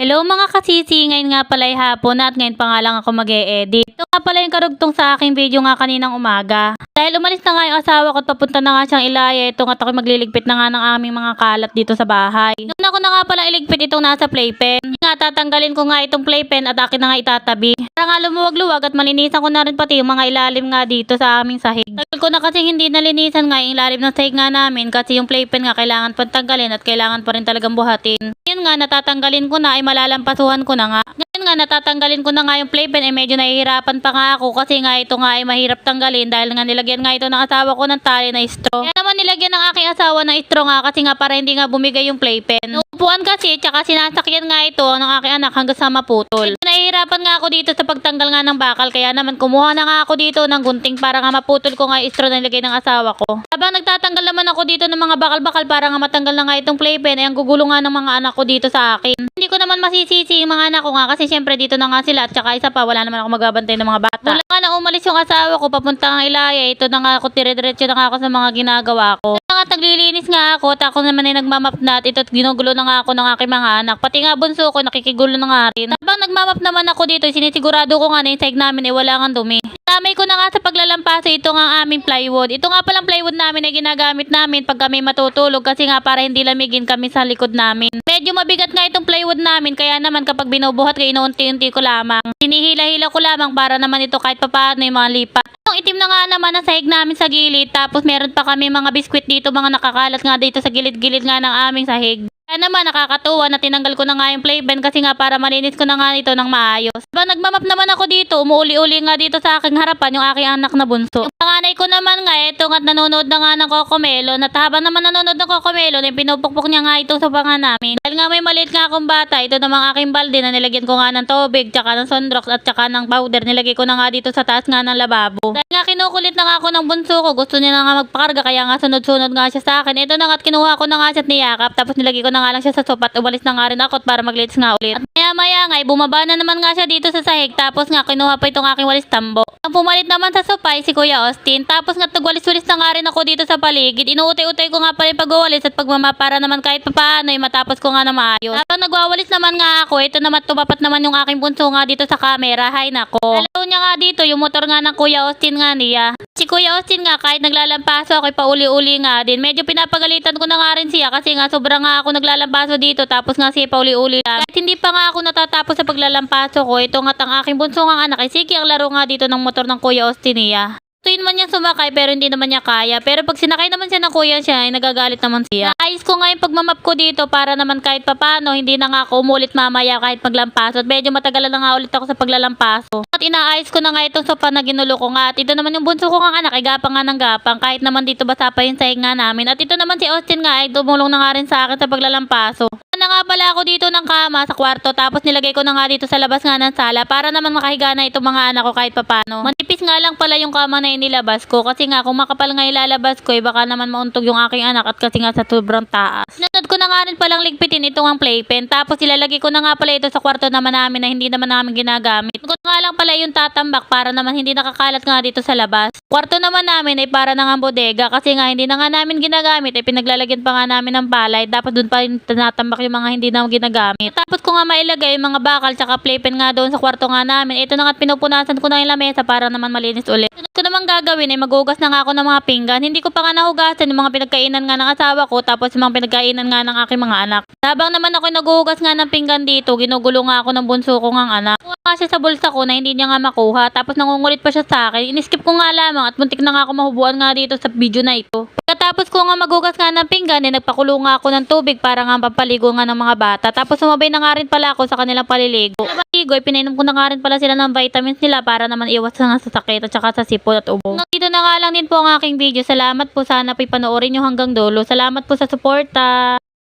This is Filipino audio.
Hello mga kasisi, ngayon nga pala ay hapon at ngayon pa nga lang ako mag edit Ito nga pala yung karugtong sa aking video nga kaninang umaga. Dahil umalis na nga yung asawa ko at papunta na nga siyang ilaya, ito nga ako magliligpit na nga ng aming mga kalat dito sa bahay. Noon ako na nga pala iligpit itong nasa playpen. Nga tatanggalin ko nga itong playpen at akin na nga itatabi. Para nga lumuwag-luwag at malinisan ko na rin pati yung mga ilalim nga dito sa aming sahig. Tagal ko na kasi hindi nalinisan nga yung ilalim ng sahig nga namin kasi yung playpen nga kailangan pa tanggalin at kailangan pa rin talagang buhatin. Ngayon nga natatanggalin ko na ay malalampasuhan ko na nga. Ngayon nga natatanggalin ko na nga yung playpen ay medyo nahihirapan pa nga ako kasi nga ito nga ay mahirap tanggalin dahil nga nilagyan nga ito ng asawa ko ng tali na straw. Kaya naman nilagyan ng aking asawa ng straw nga kasi nga para hindi nga bumigay yung playpen. Upuan kasi tsaka sinasakyan nga ito ng aking anak hanggang sa maputol. Nahihirapan nga ako dito sa pagtanggal nga ng bakal kaya naman kumuha na nga ako dito ng gunting para nga maputol ko nga straw na nilagay ng asawa ko. Habang nagtatanggal naman ako dito ng mga bakal-bakal para nga matanggal na nga itong playpen ay ang gugulo nga ng mga anak ko dito sa akin. Hindi ko naman masisisi yung mga anak ko nga kasi syempre dito na nga sila at saka isa pa wala naman ako magbabantay ng mga bata. Mula umalis yung asawa ko papunta nga ilaya ito na nga ako dire-diretso na nga ako sa mga ginagawa ko. Kaya nga naglilinis nga ako at ako naman ay nagmamap na at ito at ginugulo na nga ako ng aking mga anak. Pati nga bunso ko nakikigulo na nga rin. Habang nagmamap naman ako dito sinisigurado ko nga na yung sahig namin ay wala nga dumi. Tamay ko na nga sa paglalampaso ito nga aming plywood. Ito nga palang plywood namin ay ginagamit namin pag kami matutulog kasi nga para hindi lamigin kami sa likod namin. Medyo mabigat nga itong plywood namin kaya naman kapag binubuhat ko inuunti-unti ko lamang. Hinihila-hila ko lamang para naman ito kahit papaano yung mga lipat. Yung itim na nga naman ang sahig namin sa gilid tapos meron pa kami mga biskwit dito mga nakakalat nga dito sa gilid-gilid nga ng aming sahig. Kaya naman nakakatuwa na tinanggal ko na nga yung playpen kasi nga para malinis ko na nga ito ng maayos. Habang nagmamap naman ako dito, umuuli-uli nga dito sa aking harapan yung aking anak na bunso. Yung panganay ko naman nga, ito nga't nanonood na nga ng kokomelo. At habang naman nanonood ng kokomelo, ay pinupukpok niya nga ito sa panga namin. Dahil nga may maliit nga akong bata, ito namang aking balde na nilagyan ko nga ng tubig, tsaka ng sunrox at tsaka ng powder. Nilagay ko na nga dito sa taas nga ng lababo. Dahil nga kinukulit na nga ako ng bunso ko, gusto niya na nga magpakarga, kaya nga sunod-sunod nga siya sa akin. Ito na nga't kinuha ko na nga siya at niyakap, tapos nilagay ko na nga lang siya sa sopa at umalis na nga rin ako para maglinis nga ulit. At maya maya nga, ay bumaba na naman nga siya dito sa sahig, tapos nga kinuha pa itong aking walis tambo. Ang pumalit naman sa sopa si Kuya Austin, tapos nga tagwalis-walis na nga rin ako dito sa paligid. Inuutay-utay ko nga pala yung pagwawalis at pagmama para naman kahit papaano ay matapos ko nga na maayos. Habang nagwawalis naman nga ako, ito naman tumapat naman yung aking bunso nga dito sa camera. Hay nako. Alam niya nga dito, yung motor nga ng Kuya Austin nga niya. Si Kuya Austin nga kahit naglalampaso ako, ay pauli-uli nga din. Medyo pinapagalitan ko na nga rin siya kasi nga sobrang nga ako naglalampaso dito tapos nga siya pauli-uli lang. Kahit hindi pa nga ako natatapos sa paglalampaso ko, ito nga ang aking bunso nga anak ay sige ang laro nga dito ng motor ng Kuya Austin Tuin man niya sumakay pero hindi naman niya kaya. Pero pag sinakay naman siya ng kuya siya, ay nagagalit naman siya. Ayos ko nga yung pagmamap ko dito para naman kahit papano, hindi na nga ako umulit mamaya kahit paglampaso. At medyo matagalan na nga ulit ako sa paglalampaso. At inaayos ko na nga itong sopa na ginulo ko nga. At ito naman yung bunso ko nga anak, ay gapang nga ng gapang. Kahit naman dito basa pa yung sahig nga namin. At ito naman si Austin nga ay tumulong na nga rin sa akin sa paglalampaso. Nga pala ako dito ng kama sa kwarto tapos nilagay ko na nga dito sa labas nga ng sala para naman makahiga na itong mga anak ko kahit papano. Manipis nga lang pala yung kama na inilabas ko kasi nga kung makapal nga ilalabas ko eh baka naman mauntog yung aking anak at kasi nga sa sobrang taas. Sinunod ko na nga rin palang ligpitin itong ang playpen tapos ilalagay ko na nga pala ito sa kwarto naman namin na hindi naman namin ginagamit. Ko nga lang pala yung tatambak para naman hindi nakakalat nga dito sa labas. Kwarto naman namin ay para na nga bodega kasi nga hindi na nga namin ginagamit ay pinaglalagyan pa nga namin ng palay tapos dun pa rin tinatambak yung mga hindi na ginagamit. Tapos ko nga mailagay yung mga bakal tsaka playpen nga doon sa kwarto nga namin. Ito na nga pinupunasan ko na yung lamesa para naman malinis ulit. Sunod ko naman gagawin ay magugas na nga ako ng mga pinggan. Hindi ko pa nga nahugasan yung mga pinagkainan nga ng asawa ko tapos yung mga pinagkainan nga ng aking mga anak. Habang naman ako naguhugas nga ng pinggan dito, ginugulo nga ako ng bunso ko nga anak. Kuha nga siya sa bulsa ko na hindi niya nga makuha tapos nangungulit pa siya sa akin. Iniskip ko nga lamang at muntik na nga ako mahubuan nga dito sa video na ito. Pagkatapos ko nga magugas nga ng pinggan, eh, nagpakulo nga ako ng tubig para nga papaligo nga ng mga bata. Tapos sumabay na nga rin pala ako sa kanilang paliligo. Paligo, eh, pinainom ko na nga rin pala sila ng vitamins nila para naman iwas nga sa sakit at saka sa sipon at ubo. Dito na nga lang din po ang aking video. Salamat po sana po panoorin nyo hanggang dulo. Salamat po sa suporta.